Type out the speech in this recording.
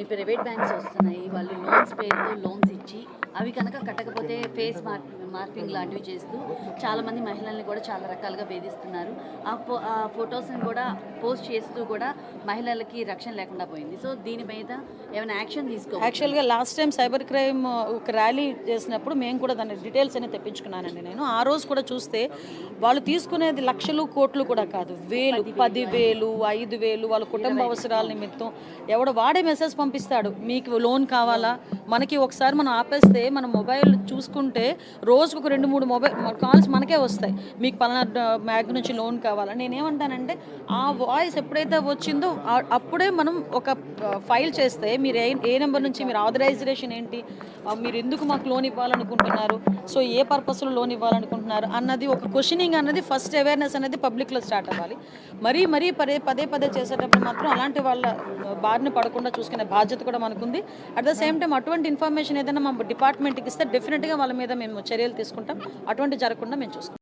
ఈ private banks వస్తున్నాయి వాళ్ళు లోన్స్ పేరుతో లోన్స్ ఇచ్చి అవి కనుక కట్టకపోతే ఫేస్ మార్క్ మార్కింగ్ లాంటివి చేస్తూ చాలామంది మహిళల్ని కూడా చాలా రకాలుగా వేధిస్తున్నారు. ఆ ఫో ఆ ఫొటోస్ని కూడా పోస్ట్ చేస్తూ కూడా మహిళలకి రక్షణ లేకుండా పోయింది. సో దీని మీద ఏమైనా యాక్షన్ తీసుకో యాక్చువల్గా లాస్ట్ టైం సైబర్ క్రైమ్ ఒక ర్యాలీ చేసినప్పుడు మేము కూడా దాని డీటెయిల్స్ అనేది తెప్పించుకున్నానండి నేను. ఆ రోజు కూడా చూస్తే వాళ్ళు తీసుకునేది లక్షలు కోట్లు కూడా కాదు. వేలు పది వేలు ఐదు వేలు వాళ్ళ కుటుంబ అవసరాల నిమిత్తం ఎవడో వాడే మెసేజ్ పంపిస్తాడు. మీకు లోన్ కావాలా? మనకి ఒకసారి మనం ఆపేస్తే మన మొబైల్ చూసుకుంటే రోజుకు ఒక రెండు మూడు మొబైల్ కాల్స్ మనకే వస్తాయి. మీకు పలానా బ్యాంక్ నుంచి లోన్ కావాలా? నేనేమంటానంటే ఆ వాయిస్ ఎప్పుడైతే వచ్చిందో అప్పుడే మనం ఒక ఫైల్ చేస్తే మీరు ఏ ఏ నెంబర్ నుంచి మీరు ఆథరైజేషన్ ఏంటి? మీరు ఎందుకు మాకు లోన్ ఇవ్వాలనుకుంటున్నారు? సో ఏ పర్పస్లో లోన్ ఇవ్వాలనుకుంటున్నారు? అన్నది ఒక క్వశ్చనింగ్ అన్నది ఫస్ట్ అవేర్నెస్ అనేది పబ్లిక్లో స్టార్ట్ అవ్వాలి. మరీ మరీ పదే పదే పదే చేసేటప్పుడు మాత్రం అలాంటి వాళ్ళ బారిన పడకుండా చూసుకునే బాధ్యత కూడా మనకుంది. అట్ ద సేమ్ టైం అటువంటి అటువంటి ఇన్ఫర్మేషన్ ఏదైనా మా డిపార్ట్మెంట్కి ఇస్తే డెఫినెట్గా వాళ్ళ మీద మేము చర్యలు తీసుకుంటాం. అటువంటి జరగకుండా మేము చూసుకుంటాం.